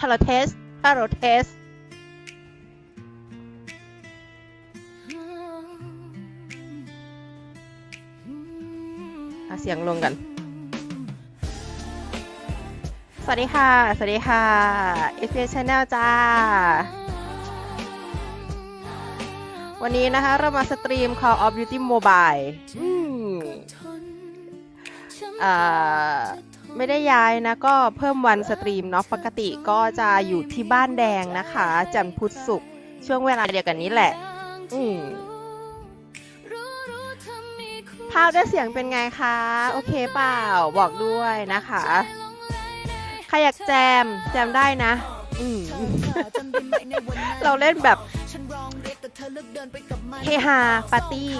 ฮัลโหลเทสฮัลโหลเทสเสียงลงกัน สวัสดีค่ะ สวัสดีค่ะ s p s Channel จ้า วันนี้นะคะเรามาสตรีม Call of Duty Mobile อืมอ่า ไม่ได้ย้ายนะก็เพิ่มวันสตรีมเนาะปกติก็จะอยู่ที่บ้านแดงนะคะ จันทร์พุธศุกร์ช่วงเวลาเดียวกันนี้แหละ อืมภาพและเสียงเป็นไงคะ โอเคเปล่าบอกด้วยนะคะใครอยากแจม แจมได้นะ อืม เราเล่นแบบเฮฮาปาร์ตี้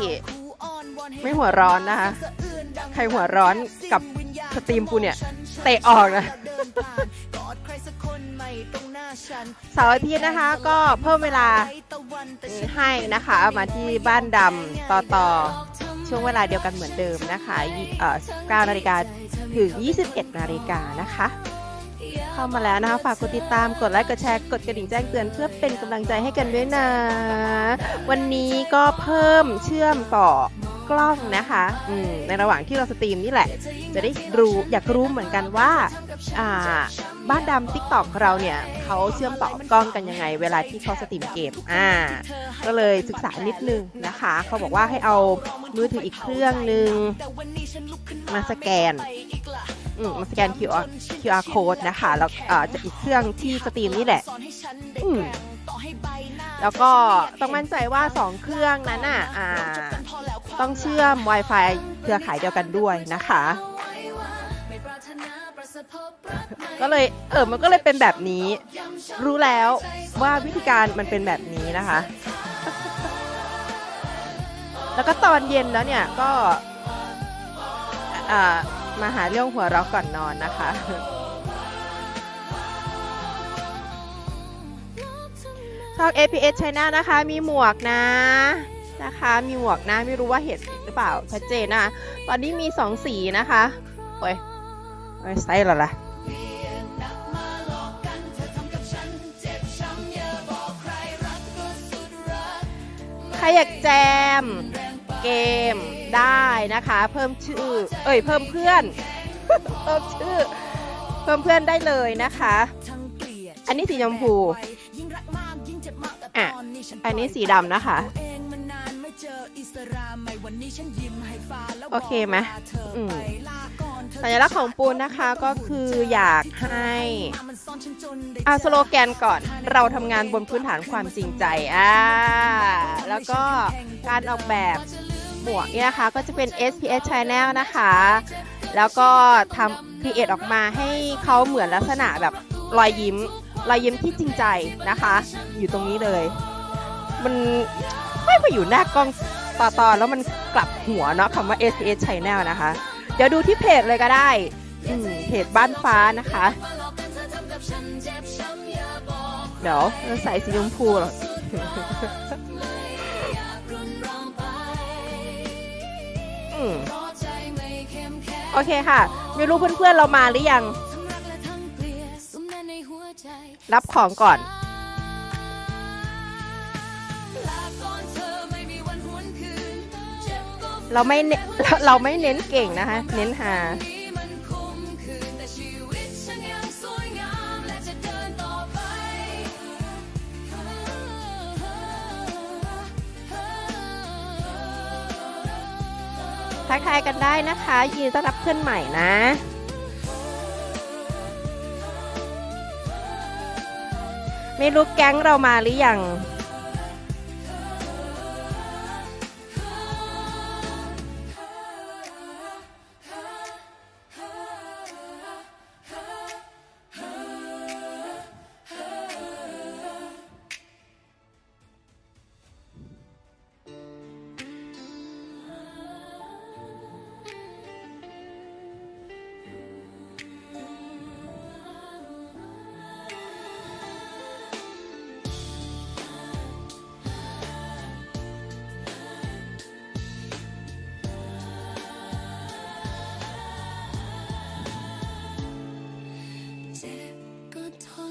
ไม่หัวร้อนนะคะ ใครหัวร้อนกับ สตรีมกูเนี่ย เตะออกนะเสาร์อาทิตย์นะคะก็เพิ่มเวลาให้นะคะ มาที่บ้านดำต่อต่อช่วงเวลาเดียวกันเหมือนเดิมนะคะ9นาฬิกาถึง 21นาฬิกานะคะ เข้ามาแล้วนะคะ ฝากกดติดตามกดไลค์กดแชร์กดกระดิ่งแจ้งเตือนเพื่อเป็นกำลังใจให้กันด้วยนะ วันนี้ก็เพิ่มเชื่อมต่อ กล้องนะคะอืมในระหว่างที่เราสตรีมนี่แหละ จะได้รู้อยากรู้เหมือนกันว่าอ่าบ้านดำติ๊กต็อกเราเนี่ยเขาเชื่อมต่อกล้องกันยังไง เวลาที่เขาสตรีมเกมอ่าก็เลยศึกษานิดนึงนะคะ เขาบอกว่าให้เอามือถืออีกเครื่องนึง มาสแกนอืมมาสแกน QR QR code นะคะแล้วอ่าจะอีกเครื่องที่สตรีมนี่แหละอืมแล้วก็ต้องมั่นใจว่า 2 เครื่องนั้นอะอ่า ต้องเชื่อม Wi-Fi เครือข่ายเดียวกันด้วยนะคะ ก็เลยเออมันก็เลยเป็นแบบนี้ รู้แล้วว่าวิธีการมันเป็นแบบนี้นะคะ แล้วก็ตอนเย็นแล้วเนี่ยก็อ่ามาหาเรื่องหัวเราะก่อนนอนนะคะช่อง APS China นะคะ มีหมวกนะ นะคะ มีหมวกนะไม่รู้ว่าเห็นหรือเปล่าชัดเจนนะคะตอนนี้มีสองสีนะคะโอ้ยไม่ใช่หรอล่ะใครอยากแจมเกมได้นะคะ เพิ่มชื่อ เอ้ยเพิ่มเพื่อน เพิ่มชื่อ เพิ่มเพื่อนได้เลยนะคะ อันนี้สีชมพูอะอันนี้สีดำนะคะ โอเคไหมอืมสัญลักษณ์ของปูนนะคะก็คืออยากให้เอาสโลแกนก่อนเราทำงานบนพื้นฐานความจริงใจอ่าแล้วก็การออกแบบหมวกเนี่ยนะคะก็จะเป็น SPS Channel นะคะ แล้วก็ทำครีเอทออกมาให้เขาเหมือนลักษณะแบบรอยยิ้ม รอยยิ้มที่จริงใจนะคะ อยู่ตรงนี้เลย มันไม่ไปอยู่หน้ากล้อง ต่อตอแล้วมันกลับหัวเนาะคำว่า SPS Channel นะคะ เดี๋ยวดูที่เพจเลยก็ได้อืเพจบ้านฟ้านะคะ เดี๋ยวใส่สีชมพูหรอโอเคค่ะ ไม่รู้เพื่อนๆเรามาหรือยัง รับของก่อน เราไม่เน้นเราไม่เน้นเก่งนะคะ เน้นหาทักทายกันได้นะคะยินดีต้อนรับเพื่อนใหม่นะไม่รู้แก๊งเรามาหรือยัง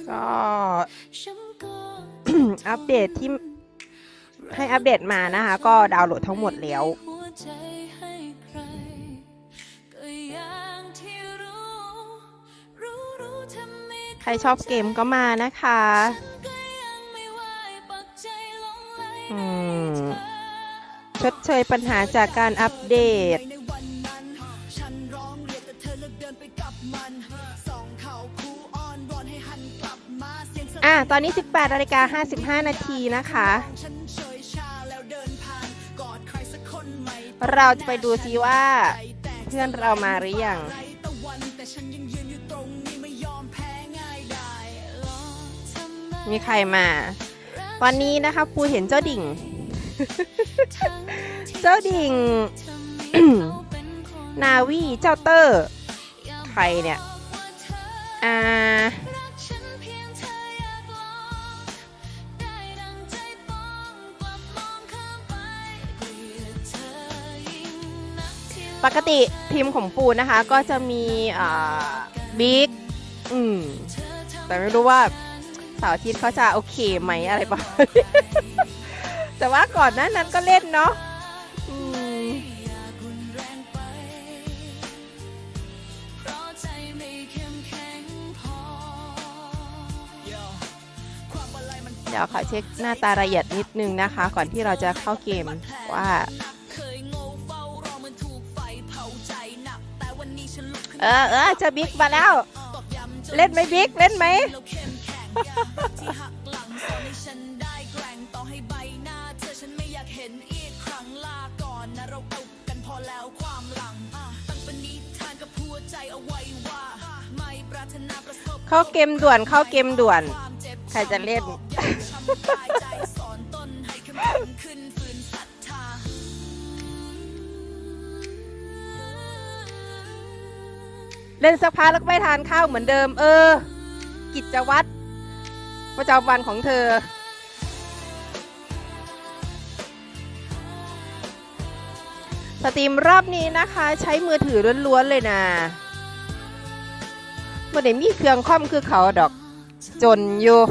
ก็ อัปเดตที่ให้อัปเดตมานะคะ ก็ดาวน์โหลดทั้งหมดแล้วใครชอบเกมก็มานะคะชดเชยปัญหาจากการอัปเดต อะตอนนี้ 18นาฬิกา55 นาทีนะคะ เราจะไปดูซิว่าเพื่อนเรามาหรือยังมีใครมา วันนี้นะคะปูเห็นเจ้าดิ่ง เจ้าดิ่ง นาวีเจ้าเตอร์ ใครเนี่ย อ่า ปกติทีมของปูนะคะ ก็จะมีบิ๊กอืม แต่ไม่รู้ว่าเสาร์อาทิตย์เขาจะโอเคไหมอะไรบ้างแต่ว่าก่อนหน้านั้นก็เล่นเนาะอืมเดี๋ยวขอเช็คหน้าตาละเอียดนิดนึงนะคะ ก่อนที่เราจะเข้าเกมว่า เออเออจะบิ๊กมาแล้ว เล่นไหมบิ๊กเล่นไหมเข้าเกมด่วนเข้าเกมด่วน ใครจะเล่น เล่นสักพักแล้วก็ไปทานข้าวเหมือนเดิม เออ กิจวัตรประจำวันของเธอ สตรีมรอบนี้นะคะ ใช้มือถือล้วนๆเลยนะไม่ได้มีเครื่องคอมคือเขาดอก จนอยู่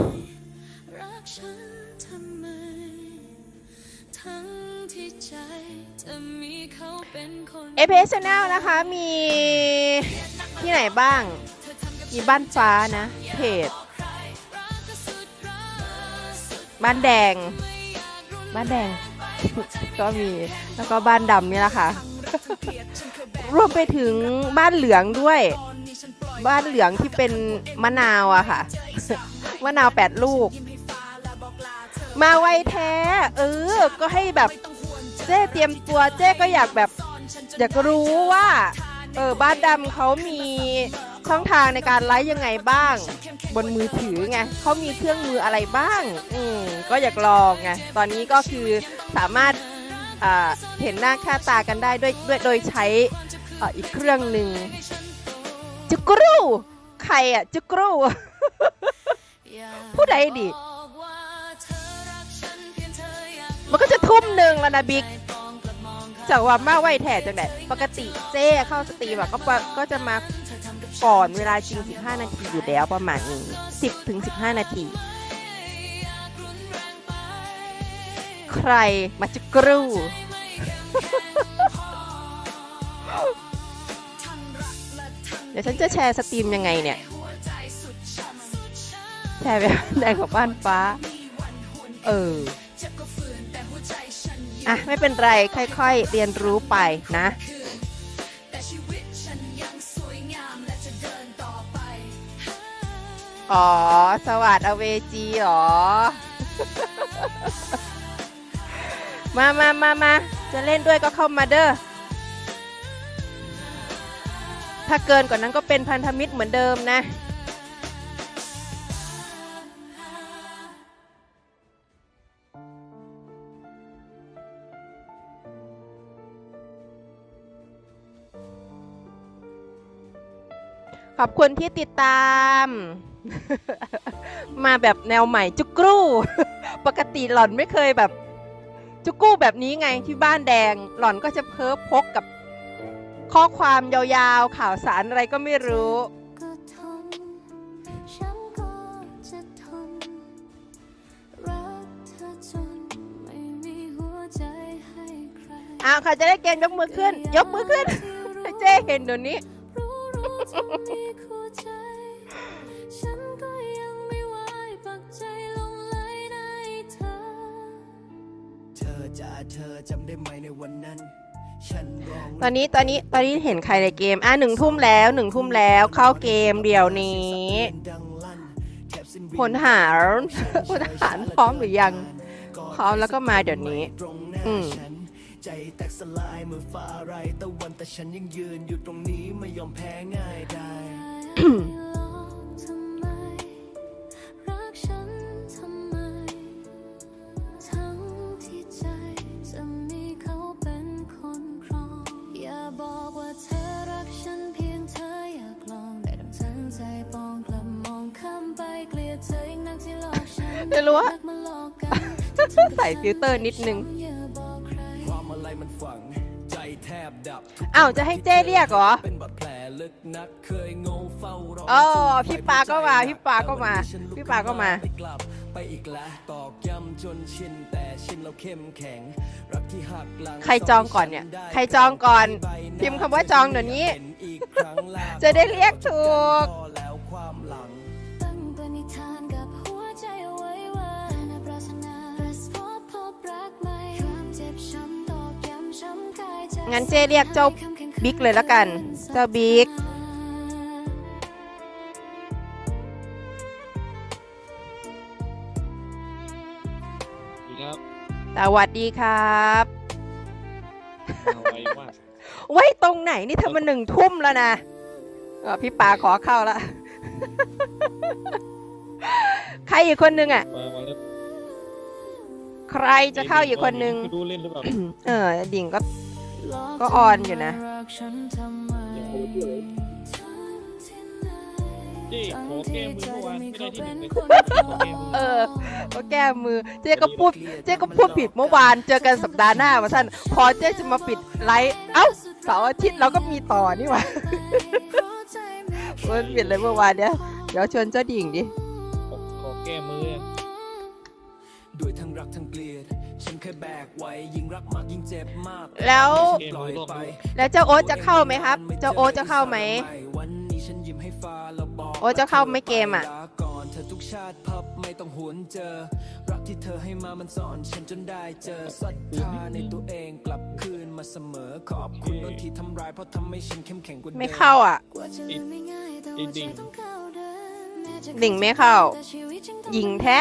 เอพชแนลนะคะมี ที่ไหนบ้าง มีบ้านฟ้านะเพจบ้านแดง บ้านแดง ก็มีแล้วก็บ้านดำนี่แหละค่ะ รวมไปถึงบ้านเหลืองด้วย บ้านเหลืองที่เป็นมะนาวอะค่ะ มะนาวแปดลูก มาไวแท้ เออ ก็ให้แบบเจ๊เตรียมตัวเจ๊ก็อยากแบบ อยากรู้ว่า เออบ้านดำเขามีช่องทางในการไลฟ์ยังไงบ้าง บนมือถือไงเขามีเครื่องมืออะไรบ้าง อืมก็อยากลองไงตอนนี้ก็คือสามารถอ่าเห็นหน้าค่าตากันได้ด้วยด้วยโดยใช้อีกเครื่องหนึ่งจุกรูใครอะจุกรูผู้ใดดิมันก็จะทุ่มหนึ่งแล้วนะบิ๊ก จากว่ามาไหวแถจังไดปกติเจ้เข้าสตรีมอะก็ปะก็จะมาก่อนเวลาจริง 15 นาทีอยู่แล้วประมาณนี้10ถึง15 นาที ใครมาจุกรูเดี๋ยวฉันจะแชร์สตรีมยังไงเนี่ย แชร์ไปแดงกับบ้านฟ้า เออ อะ ไม่เป็นไร ค่อยๆ เรียนรู้ไปนะอ๋อ สวัสดีอเวจีเหรอ มามามามาจะเล่นด้วยก็เข้ามาเด้อ ถ้าเกินกว่านั้นก็เป็นพันธมิตรเหมือนเดิมนะ ขอบคุณที่ติดตาม มาแบบแนวใหม่จุกรูปกติหล่อนไม่เคยแบบ จุกรูแบบนี้ไงที่บ้านแดง หล่อนก็จะเพ้อพกกับ ข้อความยาวๆ ข่าวสารอะไรก็ไม่รู้อ้าวเขาจะได้เกณฑ์ยกมือขึ้น ยกมือขึ้นเจ๊เห็นเดี๋ยวนี้ ตอนนี้ตอนนี้ตอนนี้เห็นใครในเกม อะหนึ่งทุ่มแล้วหนึ่งทุ่มแล้วเข้าเกมเดี๋ยวนี้ดังลั่นแถบสิ้นพลหารพลหารพร้อมหรือยังพร้อมแล้วก็มาเดี๋ยวนี้ อืม ใจแตกสลายเมื่อฟ้าไรตะวันแต่ฉันยังยืนอยู่ตรงนี้ไม่ยอมแพ้ง่ายได้ ไมรักฉันทำไมทั้งที่ใจจะมีเขาเป็นคนครองอย่าบอกว่าเธอรักฉันเพียงเธออยากลองแต่ดั่งฉันใจปองกลับมองข้ามไปเกลียดใจนักที่หลอกไม่รู้ว่า ใส่ฟิลเตอร์นิดนึง อ้าวจะให้เจ้เรียกเหรออ๋อพี่ปาก็มา พี่ปาก็มา พี่ปาก็มาไปอีกแล้วตอกย้ำจนชินแต่ชินเราเข้มแข็งรักที่หักหลังใครจองก่อนเนี่ย ใครจองก่อน พิมพ์คำว่าจองเดี๋ยวนี้ จะได้เรียกถูก งั้นเจ้เรียกเจ้าบิ๊กเลยละกัน เจ้าบิ๊กดีครับสวัสดีครับเอาไว้มากไว้ตรงไหนนี่เธอมาหนึ่งทุ่มแล้วนะเออพี่ปาขอเข้าละ ใครอีกคนนึงอะมามาเล่นใครจะเข้าอีกคนนึงไม่รู้เล่นหรือเปล่าเออ ดิ่งก็ ก็ออนอยู่นะรักฉันทำไมยังโคตรเยอะเลยจี้ขอแก้มือเมื่อวานไม่ได้ที่หนึ่งเลยขอแก้มือเออก็แก้มือ เจ๊ก็พูด เจ๊ก็พูดผิดเมื่อวาน เจอกันสัปดาห์หน้าว่าท่านพอเจ๊จะมาปิดไลฟ์เอ้าเสาร์อาทิตย์เราก็มีต่อนี่หว่ามันปิดเลยเมื่อวานเนี้ยเดี๋ยวชวนเจ้าดิ่งดิขอขอแก้มือด้วยทั้งรักทั้งเกลียด ฉันเคยแบกไว้ยิ่งรักมากยิ่งเจ็บมากแล้วปล่อยไปแล้วเจ้าโอ๊ตจะเข้าไหมครับ เจ้าโอ๊ตจะเข้าไหมวันนี้ฉันยิ้มให้ฟ้าแล้วบอกโอ๊ตจะเข้าไหม่เกมอะลาก่อนเธอทุกชาติพับไม่ต้องหวนเจอ รักที่เธอให้มามันสอนฉันจนได้เจอศรัทธาในตัวเองกลับคืนมาเสมอขอบคุณโดนที่ทำร้ายเพราะทำให้ฉันเข้มแข็งกว่าเดิมไม่เข้าอะกว่าจะลืมไม่ง่ายแต่ว่าใจต้องเข้าเดินแม้จะดิ่งไม่เข้าแต่ชีวิตจึงต้องหญิงแท้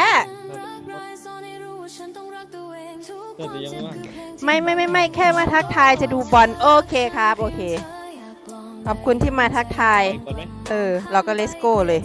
กแต่ยังไม่ว่างไม่ไม่ไม่ไม่แค่มาทักทายจะดูบอลโอเคครับโอเค ขอบคุณที่มาทักทาย ก่อนไหม เออ เราก็เลสโก้เลย